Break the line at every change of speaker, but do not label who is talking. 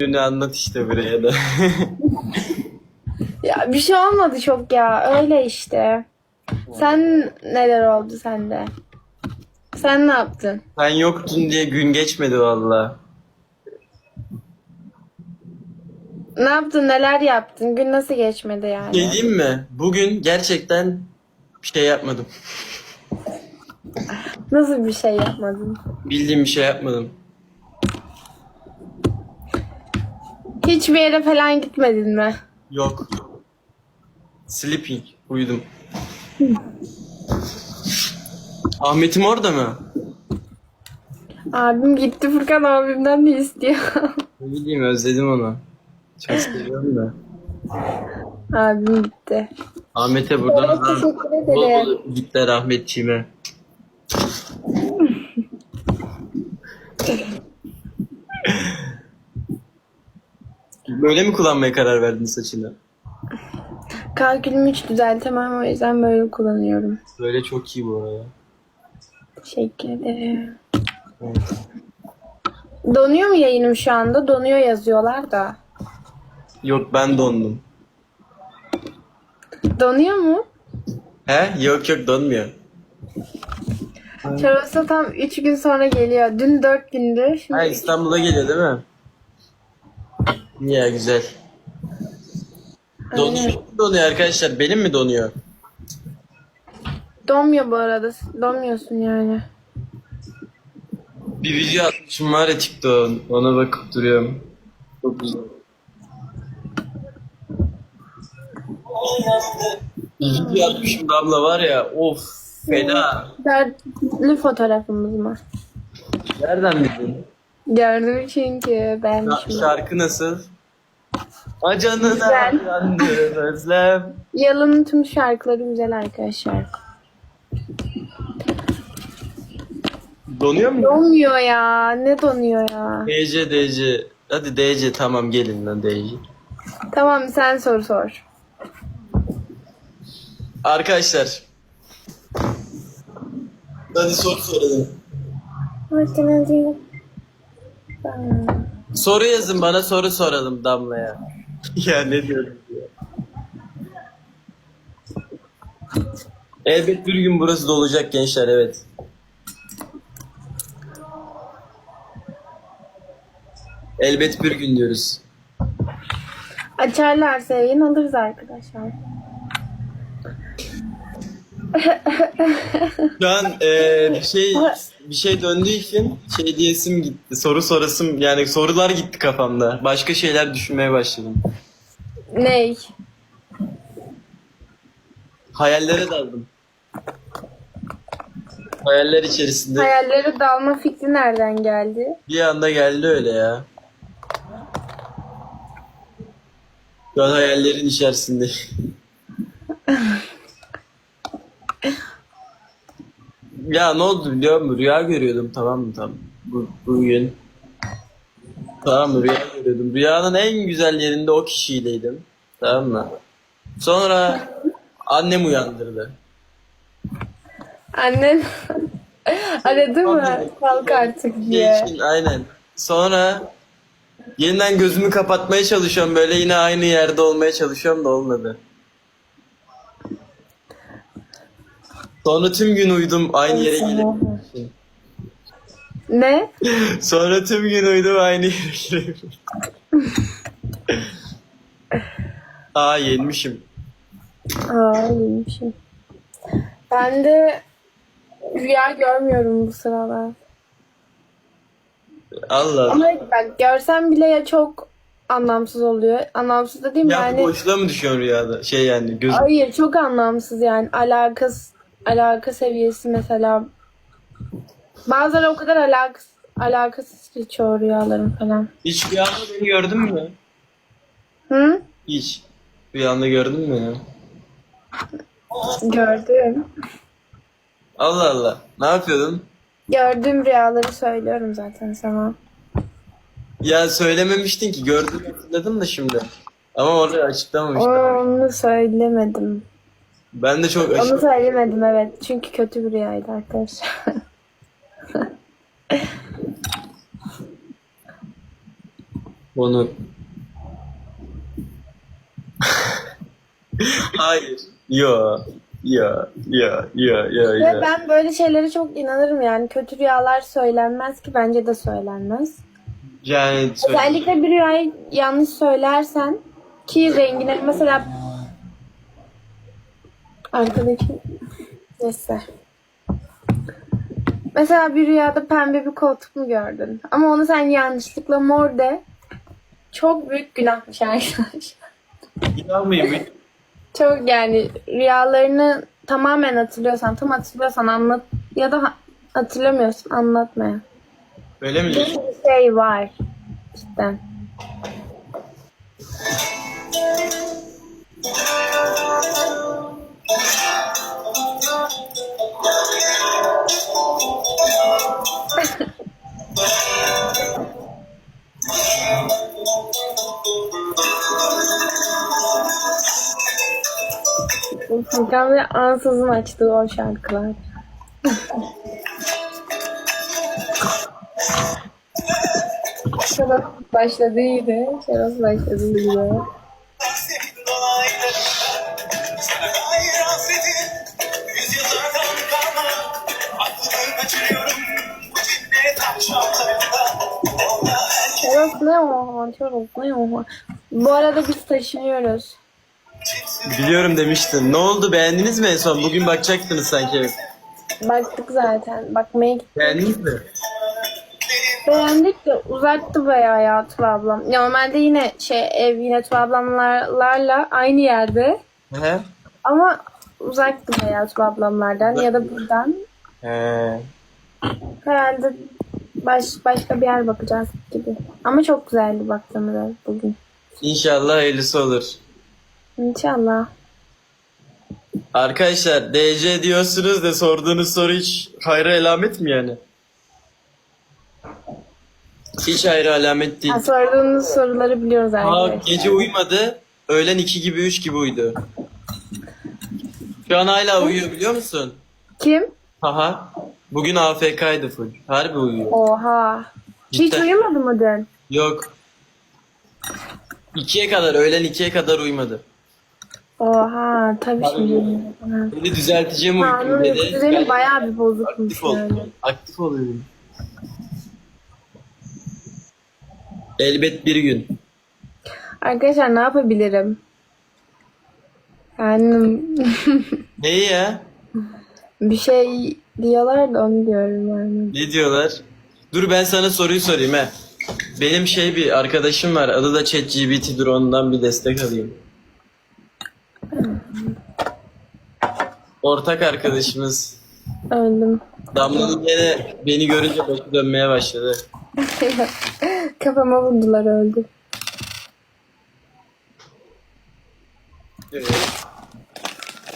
Dünü anlat işte buraya da.
Ya bir şey olmadı çok ya. Öyle işte. Sen neler oldu sende? Sen ne yaptın?
Sen yoktun diye gün geçmedi valla.
Ne yaptın? Neler yaptın? Gün nasıl geçmedi yani?
Şey diyeyim mi? Bugün gerçekten bir şey yapmadım.
Nasıl bir şey yapmadın?
Bildiğim bir şey yapmadım.
Hiçbir yere falan gitmedin mi?
Yok. Sleeping. Uyudum. Ahmet'im orada mı?
Abim gitti Furkan abimden de istiyor.
Ne bileyim özledim onu. Çok seviyorum da.
abim gitti.
Ahmet'e buradan
Evet, teşekkür
bol
ederim.
bol gitler Ahmetçiğime. Böyle mi kullanmaya karar verdin saçını?
Kalkülümü hiç düzeltemem o yüzden böyle kullanıyorum.
Böyle çok iyi bu arada.
Teşekkür ederim. Donuyor mu yayınım şu anda? Donuyor yazıyorlar da.
Yok ben dondum.
Donuyor mu?
He? Yok yok donmuyor.
Çoros'a tam 3 gün sonra geliyor. Dün 4 gündü. Şimdi
Ha İstanbul'a geliyor değil mi? Ya güzel. Donuyor, kim donuyor arkadaşlar. Benim mi donuyor?
donmuyor bu arada. Donmuyorsun yani.
Bir video atmışım var ya TikTok'un. Ona bakıp duruyorum. Çok güzel. Bir video atmışım Damla var ya. Of fena.
Dertli fotoğrafımız mı?
Nereden bildin?
Gördüm çünkü beğenmişim.
şarkı nasıl? Acanına
Güzel.
yandım özlem.
Yalın'ın tüm şarkıları güzel arkadaşlar.
Donuyor mu?
Donmuyor ya. Ne donuyor ya?
DC DC. Hadi DC tamam gelin lan DC.
Tamam sen soru sor.
Arkadaşlar. Hadi soru soralım. Soru yazın bana soru soralım Damla'ya. ya ne diyorum ya. Elbet bir gün burası dolacak gençler evet. Elbet bir gün diyoruz.
Açarlarsa yayın alırız arkadaşlar.
Şu an eee, bir şey bir şey döndüğü için şey diyesim gitti. Soru sorasım yani sorular gitti kafamda. Başka şeyler düşünmeye başladım.
Ney?
Hayallere daldım. Hayaller içerisinde
Hayallere dalma fikri nereden geldi?
bir anda geldi öyle ya. An hayallerin içerisinde. Ya ne oldu biliyor musun? Rüya görüyordum tamam mı tam bu, bugün. Tamam mı? Rüya görüyordum. Rüyanın en güzel yerinde o kişiyleydim. Tamam mı? Sonra annem uyandırdı.
Annen aradı mı? Kalk artık diye.
Geçin, aynen. Sonra yeniden gözümü kapatmaya çalışıyorum böyle yine aynı yerde olmaya çalışıyorum da olmadı. Sonra tüm gün uyudum aynı yere gelip.
Ne?
Sonra tüm gün uyudum aynı yere gelip. Aa yenmişim.
Aa iyiymişim. Ben de rüya görmüyorum bu sıralar.
Allah.
Ama bak görsem bile ya çok anlamsız oluyor. Anlamsız da değil mi?
Ya
yani
boşluğa mı düşüyorsun rüyada? Şey yani göz
hayır çok anlamsız yani. Alakası alaka seviyesi mesela. Bazen o kadar alakasız alakasız geçiyor rüyalarım falan.
Hiç rüyanda beni gördün mü?
Hı?
Hiç. Rüyanda gördün mü ya?
Gördüm.
Allah Allah. Ne yapıyordun?
Gördüğüm rüyaları söylüyorum zaten sana.
Ya söylememiştin ki gördüm hatırladım da şimdi. Ama orada açıklamamıştım.
Onu söylemedim.
Ben de çok
Onu söylemedim evet. Çünkü kötü bir rüyaydı arkadaşlar.
Onur. Hayır. Yo. Yo. Yo. Yo.
Ve
Yo.
ben böyle şeylere çok inanırım yani. Kötü rüyalar söylenmez ki bence de söylenmez.
Yani.
Özellikle bir rüyayı yanlış söylersen ki rengine mesela arkadaki neyse. Mesela bir rüyada pembe bir koltuk mu gördün? Ama onu sen yanlışlıkla mor de. Çok büyük günahmış arkadaşlar.
İnanmayayım.
Çok yani rüyalarını tamamen hatırlıyorsan, tam hatırlıyorsan anlat ya da ha- hatırlamıyorsun anlatmaya.
Öyle mi?
Bir şey var cidden. Ve ansızın açtığı o şarkılar. Şarap başladıydı. Şarap başladıydı. Şarap ne o? Şarap ne o? Bu arada biz taşınıyoruz.
Biliyorum demiştin. Ne oldu? Beğendiniz mi en son? Bugün bakacaktınız sanki.
Baktık zaten. Bakmaya gittik.
Beğendiniz mi?
Beğendik de uzaktı bayağı ya Tuğba ablam. Normalde yine şey ev yine Tuğba ablamlarla aynı yerde.
He?
Ama uzaktı bayağı Tuğba ablamlardan ya da buradan.
He.
Herhalde baş, başka bir yer bakacağız gibi. Ama çok güzeldi baktığımda bugün.
İnşallah hayırlısı olur.
İnşallah.
Arkadaşlar DC diyorsunuz da sorduğunuz soru hiç hayra alamet mi yani? Hiç hayra alamet değil.
Ha, sorduğunuz soruları biliyoruz
Aa,
arkadaşlar.
gece uyumadı. Öğlen 2 gibi 3 gibi uyudu. Şu an hala uyuyor biliyor musun?
Kim?
Haha. Bugün AFK'ydı full. Harbi uyuyor.
Oha. Hiç
Cidden.
uyumadı mı dün?
Yok. 2'ye kadar, öğlen 2'ye kadar uyumadı.
Oha tabii şimdi.
Dedi düzelteceğim
onun
dedi.
düzeni bayağı bir bozukmuş
aktif oldum.
yani.
Aktif oluyorum. Elbet bir gün.
Arkadaşlar ne yapabilirim? Yani
Neyi ya?
bir şey diyorlar da onu diyorum yani.
Ne diyorlar? Dur ben sana soruyu sorayım he. Benim şey bir arkadaşım var. Adı da ChatGPT'dir ondan bir destek alayım. Ortak arkadaşımız.
Öldüm.
Damla'nın yine beni görünce başı dönmeye başladı.
Kafama vurdular öldü.